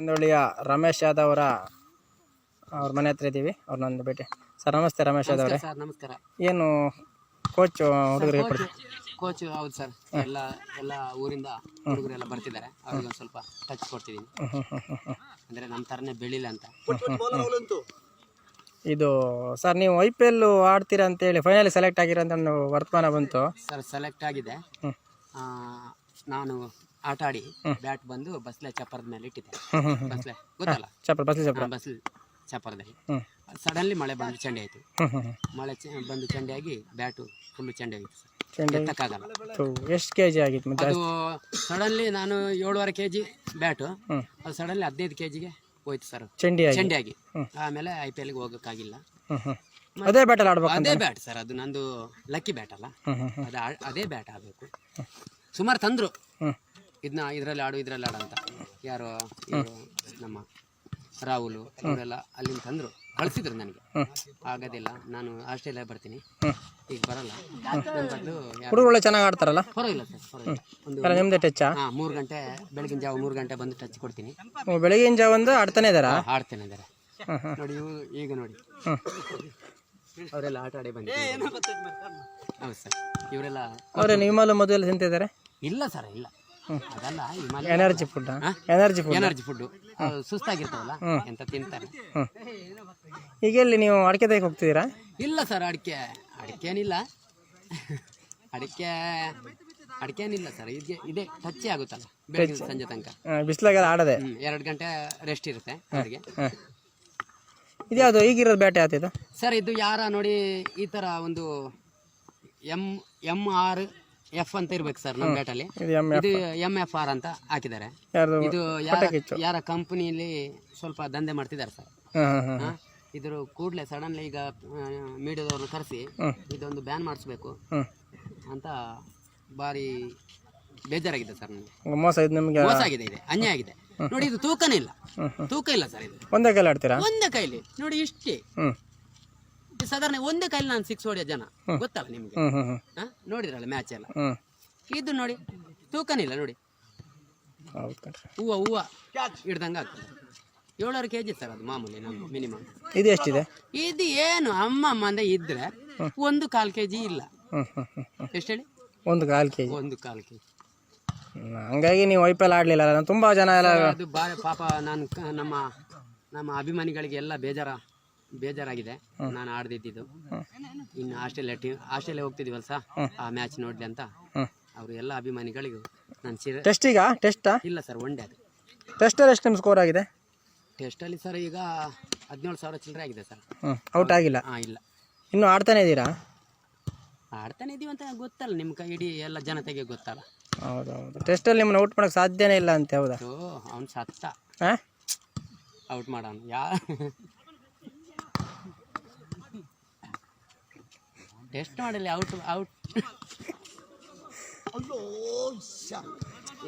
ಹಿಂದುಳಿಯ ರಮೇಶ್ ಯಾದವ್ ಅವರ ಅವ್ರ ಮನೆ ಹತ್ರ ಇದ್ದೀವಿ ಅವ್ರನ್ನೊಂದು ಭೇಟಿ. ಸರ್ ನಮಸ್ತೆ ರಮೇಶ್ ಯಾದವ್ ಅವರೇ ಸರ್ ನಮಸ್ಕಾರ. ಏನು ಕೋಚ್ ಹುಡುಗರಿಗೆ ಕೊಡಿ ಕೋಚ್ ಹೌದು ಸರ್. ಎಲ್ಲ ಎಲ್ಲ ಊರಿಂದ ಹುಡುಗರೆಲ್ಲ ಬರ್ತಿದ್ದಾರೆ. ಅವ್ರಿಗೆ ಒಂದು ಸ್ವಲ್ಪ ಟಚ್ ಕೊಡ್ತಿದ್ದೀನಿ ಅಂದ್ರೆ ನಮ್ಮ ಥರನೇ ಬೆಳಿಲ್ಲ ಅಂತ. ಇದು ಸರ್ ನೀವು ಐ ಪಿ ಎಲ್ ಆಡ್ತೀರಾ ಅಂತೇಳಿ ಫೈನಲ್ ಸೆಲೆಕ್ಟ್ ಆಗಿರೋ ಅಂತ ಒಂದು ವರ್ತಮಾನ ಬಂತು. ಸರ್ ಸೆಲೆಕ್ಟ್ ಆಗಿದೆ. ಆ, ನಾನು ಆಟ ಆಡಿ ಬ್ಯಾಟ್ ಬಂದು ಬಸ್ಲೆ ಚಪ್ಪರದ ಮೇಲೆ ಇಟ್ಟಿದ್ದೆ. ಬಸ್ಲೆ ಗೊತ್ತಲ್ಲ? ಚಪ್ಪರ ಬಸ್ಲೆ ಚಪ್ಪರ. ಬಸ್ಲೆ ಚಪ್ಪರದಲ್ಲಿ. ಸಡನ್ಲಿ ಮಳೆ ಬಂದು ಚಂಡಿ ಆಯಿತು. ಮಳೆ ಚ- ಬಂದು ಚಂಡಿ ಆಗಿ ಬ್ಯಾಟು ಫುಲ್ಲು ಚಂಡಿ ಆಗಿತ್ತು ಸರ್. ಎತ್ತಕ್ಕಾಗಲ್ಲ. ಎಷ್ಟು ಕೆ ಜಿ ಆಗಿತ್ತು ಮತ್ತೆ ಅದು ಸಡನ್ಲಿ ನಾನು ಏಳುವರೆ ಕೆ ಜಿ ಬ್ಯಾಟು. ಹ್ಮ್. ಅದು ಸಡನ್ಲಿ ಹದಿನೈದು ಕೆ ಜಿಗೆ ಹೋಯ್ತು ಸರ್. ಚಂಡಿ ಆಗಿ. ಚಂಡೆ ಆಗಿ. ಆಮೇಲೆ ಐ ಪಿ ಎಲ್ಗೆ ಹೋಗೋಕ್ಕಾಗಿಲ್ಲ. ಹ್ಮ್ ಹ್ಮ್. ಅದೇ ಬ್ಯಾಟ್ ಆಡ್ಬೇಕು ಅದೇ ಬ್ಯಾಟ್ ಸರ್ ಅದು ನಂದು ಲಕ್ಕಿ ಬ್ಯಾಟ್ ಅಲ್ಲ. ಹ್ಮ್ ಹ್ಮ್ ಹ್ಮ್. ಅದು ಆ- ಅದೇ ಬ್ಯಾಟ್ ಆಗಬೇಕು. ಸುಮಾರು ತಂದ್ರು. ಹ್ಮ್. ಇದನ್ನ ಇದರಲ್ಲಿ ಆಡು ಇದರಲ್ಲಿ ಆಡು ಅಂತ. ಯಾರು ಇವ್ರು ನಮ್ಮ ರಾಹುಲು ಇವರೆಲ್ಲ ಅಲ್ಲಿಂದ ತಂದ್ರು. ಕಳಿಸಿದ್ರು ನನಗೆ. ಆಗೋದಿಲ್ಲ. ನಾನು ಆಸ್ಟ್ರೇಲಿಯಾ ಬರ್ತೀನಿ. ಈಗ ಬರಲ್ಲ. ನನ್ನ ಬದಲು ಹುಡುಗರು ಒಳ್ಳೆ ಚೆನ್ನಾಗಿ ಆಡ್ತಾರಲ್ಲ? ಪರವಾಗಿಲ್ಲ ಸರ್ ಪರವಾಗಿಲ್ಲ. ಒಂದು ಟಚ್ ನಿಮ್ದೇ ಟಚ್ಚಾ? ಹಾಂ ಮೂರು ಗಂಟೆ ಬೆಳಗಿನ ಜಾವ ಮೂರು ಗಂಟೆ ಬಂದು ಟಚ್ ಕೊಡ್ತೀನಿ. ಬೆಳಗಿನ ಜಾವ ಒಂದು ಆಡ್ತಾನೆ ಇದಾರ ಆಡ್ತೇನೆ ಇದಾರೆ ನೋಡಿ ಇವು ಈಗ ನೋಡಿ. ಅವರೆಲ್ಲ ಆಟ ಆಡಿ ಬಂದಿದ್ದಾರೆ. ಹೌದು ಸರ್. ಇವರೆಲ್ಲ ಅವರೇ ನಿಮ್ಮಲ್ಲೂ ಮದುವೆ ತಿಂತಿದ್ದಾರೆ ಇಲ್ಲ ಸರ್ ಇಲ್ಲ. ಅದಲ್ಲ Himalaya energy food? Energy food energy food ಸುಸ್ತಾಗಿರ್ತಾವಲ್ಲ ಎಂತ ತಿಂತಾರೆ. ಈಗ ಎಲ್ಲಿ ನೀವು ಅಡಿಕೆ ತೆಗೆ ಹೋಗ್ತಿದ್ದೀರಾ? ಇಲ್ಲ ಸರ್ ಅಡಿಕೆ. ಅಡಿಕೆನಿಲ್ಲ. ಅಡಿಕೆ ಅಡಿಕೆನಿಲ್ಲ ಸರ್. ಇದೆ ಇದೇ ಟಚ್ ಆಗುತ್ತಲ್ಲ ಬೆಳಗ್ಗೆ ಸಂಜೆ ತನಕ. ಬಿಸಿಲಾಗೆಲ್ಲ ಆಡದೆ? ಎರಡು ಗಂಟೆ ರೆಸ್ಟ್ ಇರುತ್ತೆ ಅವರಿಗೆ ಇದು ಯಾವುದು ಈಗಿರೋದು ಬ್ಯಾಟೆ ಆತಿದ ಸರ್ ಇದು ಯಾರ ನೋಡಿ ಈ ಥರ ಒಂದು ಎಂ ಎಂ ಆರ್ ಎಫ್ ಅಂತ ಇರ್ಬೇಕು ಸರ್ ನಮ್ಮ ಬ್ಯಾಟಲ್ಲಿ ಇದು ಎಂ ಎಫ್ ಆರ್ ಅಂತ ಹಾಕಿದ್ದಾರೆ. ಇದು ಯಾರ ಯಾರ ಕಂಪನಿಯಲ್ಲಿ ಸ್ವಲ್ಪ ದಂಧೆ ಮಾಡ್ತಿದ್ದಾರೆ ಸರ್ ಹಾಂ? ಇದ್ರ ಕೂಡಲೇ ಸಡನ್ಲಿ ಈಗ ಮೀಡಿಯಾದವ್ರನ್ನ ಕರೆಸಿ ಇದೊಂದು ಬ್ಯಾನ್ ಮಾಡಿಸ್ಬೇಕು ಅಂತ ಭಾರಿ ಬೇಜಾರಾಗಿದೆ ಸರ್ ನನಗೆ ಮೋಸ ಇದು ನಿಮಗೆ? ಮೋಸ ಆಗಿದೆ ಇದೆ. ಅನ್ಯಾಯ ಆಗಿದೆ. ನೋಡಿ ಇದು ತೂಕನೇ ಇಲ್ಲ. ತೂಕ ಇಲ್ಲ ಸರ್ ಇದು. ಒಂದೇ ಕೈಲಿ ಆಡ್ತೀರಾ? ಒಂದೇ ಕೈಲಿ. ನೋಡಿ ಇಷ್ಟೇ. ಹ್ಞೂ ಇದು ಸಾಧಾರಣ ಒಂದೇ ಕೈಲಿ ನಾನು ಸಿಕ್ಸ್ ಹೊಡೆಯೋ ಜನ. ಗೊತ್ತಲ್ಲ ನಿಮಗೆ? ಹಾ? ನೋಡಿದ್ರಲ್ಲ ಮ್ಯಾಚ್ ಎಲ್ಲ? ಇದು ನೋಡಿ ತೂಕನಿಲ್ಲ ಇಲ್ಲ ನೋಡಿ. ಹೌದು ಕಣ್ರಿ. ಹೂವು ಹೂವು ಹಿಡ್ದಂಗೆ ಆಗ್ತದೆ. ಏಳೂವರೆ ಕೆ ಜಿ ಸರ್ ಅದು ಮಾಮೂಲಿ ನಮ್ಮ ಮಿನಿಮಮ್ ಇದು ಎಷ್ಟಿದೆ? ಇದು ಏನು ಅಮ್ಮ ಮಂದೆ ಇದ್ರೆ ಒಂದು ಕಾಲು ಕೆ ಜಿ ಇಲ್ಲ ಎಷ್ಟು ಹೇಳಿ? ಒಂದು ಕಾಲು ಕೆ ಜಿ ಒಂದು ಕಾಲು ಕೆ ಜಿ ಹಂಗಾಗಿ ನೀವು ಐ ಪಿ ಎಲ್ ಆಡಲಿಲ್ಲ ತುಂಬ ಜನ ಎಲ್ಲ ಅದು ಬಾರೆ ಪಾಪ ನಾನು ಕ- ನಮ್ಮ ನಮ್ಮ ಅಭಿಮಾನಿಗಳಿಗೆ ಎಲ್ಲ ಬೇಜಾರ ಬೇಜಾರಾಗಿದೆ. ನಾನು ಆಡ್ದಿದ್ದು. ಇನ್ನು ಆಸ್ಟ್ರೇಲಿಯಾ ಟೀಮ್ ಆಸ್ಟ್ರೇಲಿಯಾ ಹೋಗ್ತಿದೀವಲ್ಸ ಆ ಮ್ಯಾಚ್ ನೋಡ್ಲಿ ಅಂತ. ಅವ್ರ ಎಲ್ಲ ಅಭಿಮಾನಿಗಳಿಗೂ ನಾನು ಟೆಸ್ಟ್ ಈಗ? ಟೆಸ್ಟಾ ಇಲ್ಲ ಸರ್ ಒನ್ ಡೇ ಅದು. ಟೆಸ್ಟಲ್ಲಿ ಎಷ್ಟು ನಿಮ್ಮ ಸ್ಕೋರ್ ಆಗಿದೆ? ಟೆಸ್ಟಲ್ಲಿ ಸರ್ ಈಗ ಹದಿನೇಳು ಸಾವಿರ ಚಿಲ್ಲರೆ ಆಗಿದೆ ಸರ್. ಹ್ಞೂ ಔಟ್ ಆಗಿಲ್ಲ? ಹಾಂ ಇಲ್ಲ. ಇನ್ನು ಆಡ್ತಾನೆ ಇದ್ದೀರಾ? ಆಡ್ತಾನೆ ಇದೀವಿ ಅಂತ ಗೊತ್ತಲ್ಲ ನಿಮ್ಮ ಕೈ ಇಡೀ ಎಲ್ಲ ಜನತೆಗೆ ಗೊತ್ತಲ್ಲ. ಹೌದು ಹೌದು ಟೆಸ್ಟಲ್ಲಿ ನಿಮ್ಮನ್ನ ಔಟ್ ಮಾಡೋಕ್ಕೆ ಸಾಧ್ಯನೇ ಇಲ್ಲ ಅಂತ ಹೌದಾ? ಓ ಅವ್ನು ಸತ್ತ. ಹಾಂ? ಔಟ್ ಮಾಡೋನು ಯಾ ಟೆಸ್ಟ್ ಮಾಡಲಿ ಔಟ್ ಔಟ್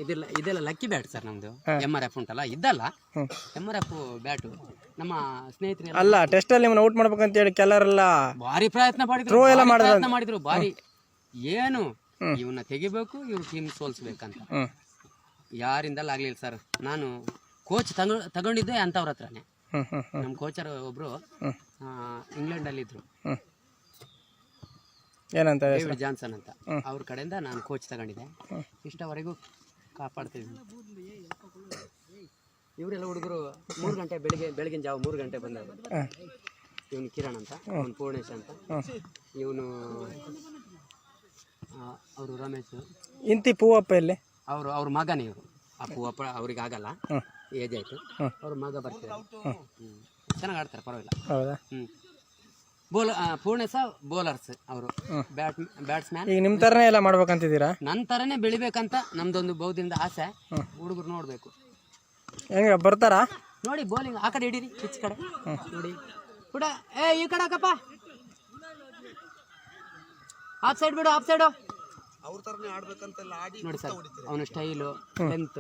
ಇದೆಲ್ಲ ಇದೆಲ್ಲ ಲಕ್ಕಿ ಬ್ಯಾಟ್ ಸರ್ ನಮ್ದು. ಎಂ ಆರ್ ಎಫ್ ಉಂಟಲ್ಲ ಇದ್ದಲ್ಲ M M R F bat ನಮ್ಮ ಸ್ನೇಹಿತರೆಲ್ಲ ಅಲ್ಲ ಟೆಸ್ಟಲ್ಲಿ ಅಲ್ಲಿ ಔಟ್ ಮಾಡ್ಬೇಕಂತೇಳಿ ಕೆಲವರೆಲ್ಲ ಭಾರಿ ಪ್ರಯತ್ನ ಮಾಡಿದ್ರು Throw ಎಲ್ಲ ಮಾಡಿದ್ರು ಪ್ರಯತ್ನ ಮಾಡಿದ್ರು ಭಾರಿ. ಏನು? ಇವನ್ನ ತೆಗಿಬೇಕು ಇವ್ರ ಟೀಮ್ ಸೋಲ್ಸ್ಬೇಕಂತ. ಅಂತ ಯಾರಿಂದಲ್ಲ ಆಗ್ಲಿಲ್ಲ ಸರ್ ನಾನು ಕೋಚ್ ತಗೊ ತಗೊಂಡಿದ್ದೆ ಅಂತವ್ರ ಹತ್ರನೇ. ನಮ್ಮ ಕೋಚರ್ ಒಬ್ರು ಇಂಗ್ಲೆಂಡ್ ಅಲ್ಲಿ ಇದ್ರು ಏನಂತ ಡೇವಿಡ್ ಜಾನ್ಸನ್ ಅಂತ. ಅವ್ರ ಕಡೆಯಿಂದ ನಾನು ಕೋಚ್ ತಗೊಂಡಿದ್ದೆ. ಇಷ್ಟವರೆಗೂ ಕಾಪಾಡ್ತಿದ್ವಿ ಇವರೆಲ್ಲ ಹುಡುಗರು ಮೂರು ಗಂಟೆ ಬೆಳಿಗ್ಗೆ ಬೆಳಗಿನ ಜಾವ ಮೂರು ಗಂಟೆ ಬಂದಾಗ ಇವನು ಕಿರಣ್ ಅಂತ ಇವನು ಪೂರ್ಣೇಶ್ ಅಂತ. ಇವನು ಅವರು ರಮೇಶ್. ಇಂತಿ ಪೂವಪ್ಪ ಇಲ್ಲಿ ಅವರು ಅವ್ರ ಮಗನೇ ಇವರು. ಆ ಪೂವಪ್ಪ ಅವ್ರಿಗೆ ಆಗಲ್ಲ ಏಜ್ ಆಯಿತು. ಅವ್ರ ಮಗ ಬರ್ತಾರೆ ಹ್ಮ್. ಚೆನ್ನಾಗಿ ಆಡ್ತಾರೆ ಪರವಾಗಿಲ್ಲ. ಹೌದಾ? ಹ್ಮ್. ಬೋಲ ಪೂರ್ಣೇಶ ಬೌಲರ್ಸ್ ಅವರು. ಬ್ಯಾಟ್ ಬ್ಯಾಟ್ಸ್ಮ್ಯಾನ್ ಈಗ ನಿಮ್ಮ ಥರನೇ ಎಲ್ಲ ಮಾಡ್ಬೇಕಂತಿದ್ದೀರಾ? ನನ್ನ ಥರನೇ ಬೆಳಿಬೇಕಂತ ನಮ್ದೊಂದು ಬೌದ್ಧಿಂದ ಆಸೆ. ಹುಡುಗರು ನೋಡಬೇಕು. ಹೆಂಗೆ ಬರ್ತಾರಾ? ನೋಡಿ ಬೌಲಿಂಗ್ ಆ ಕಡೆ ಹಿಡೀರಿ ಪಿಚ್ ಕಡೆ. ನೋಡಿ. ಕೂಡ ಏ ಈ ಕಡೆ ಹಾಕಪ್ಪ. ಆಫ್ ಸೈಡ್ ಬಿಡು ಆಫ್ ಸೈಡು ನೋಡಿ ಸರ್ ಅವನ ಸ್ಟೈಲು ಲೆಂತ್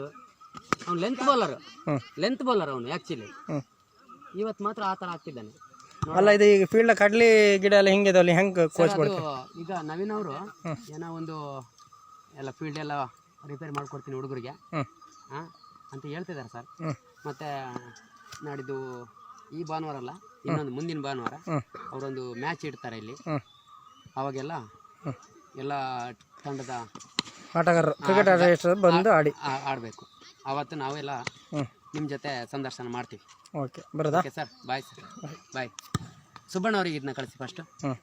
ಅವ್ನು ಲೆಂತ್ ಬೌಲರ್ ಲೆಂತ್ ಬೌಲರ್ ಅವನು ಆ್ಯಕ್ಚುಲಿ ಇವತ್ತು ಮಾತ್ರ ಆ ಥರ ಆಗ್ತಿದ್ದಾನೆ. ಅಲ್ಲ ಇದು ಈಗ ಫೀಲ್ಡ್ ಕಡ್ಲಿ ಗಿಡ ಎಲ್ಲ ಹಿಂಗಿದೆ ಅಲ್ಲಿ? ಹೆಂಗೆ ಕೋಚ್ ಮಾಡ್ತೀವಿ ಈಗ ನವೀನ್ ಅವರು ಏನೋ ಒಂದು ಎಲ್ಲ ಫೀಲ್ಡ್ ಎಲ್ಲ ರಿಪೇರ್ ಮಾಡ್ಕೊಡ್ತೀನಿ ಹುಡುಗರಿಗೆ. ಅಂತ ಹೇಳ್ತಿದ್ದಾರೆ ಸರ್. ಮತ್ತೆ ನಾಡಿದ್ದು ಈ ಭಾನುವಾರ ಅಲ್ಲ ಇನ್ನೊಂದು ಮುಂದಿನ ಭಾನುವಾರ ಅವರೊಂದು ಮ್ಯಾಚ್ ಇಡ್ತಾರೆ ಇಲ್ಲಿ. ಅವಾಗೆಲ್ಲ ಎಲ್ಲ ತಂಡದ ಆಟಗಾರರು ಕ್ರಿಕೆಟ್ ಆಡಿ. ಆಡಬೇಕು. ಅವತ್ತು ನಾವೆಲ್ಲ ನಿಮ್ಮ ಜೊತೆ ಸಂದರ್ಶನ ಮಾಡ್ತೀವಿ. ಓಕೆ ಬರೋದಾ? Okay sir bye sir. Bye. Subbanna ಅವರಿಗೆ ಇದನ್ನ ಕಳಿಸಿ ಫಸ್ಟು ಹ್ಞೂ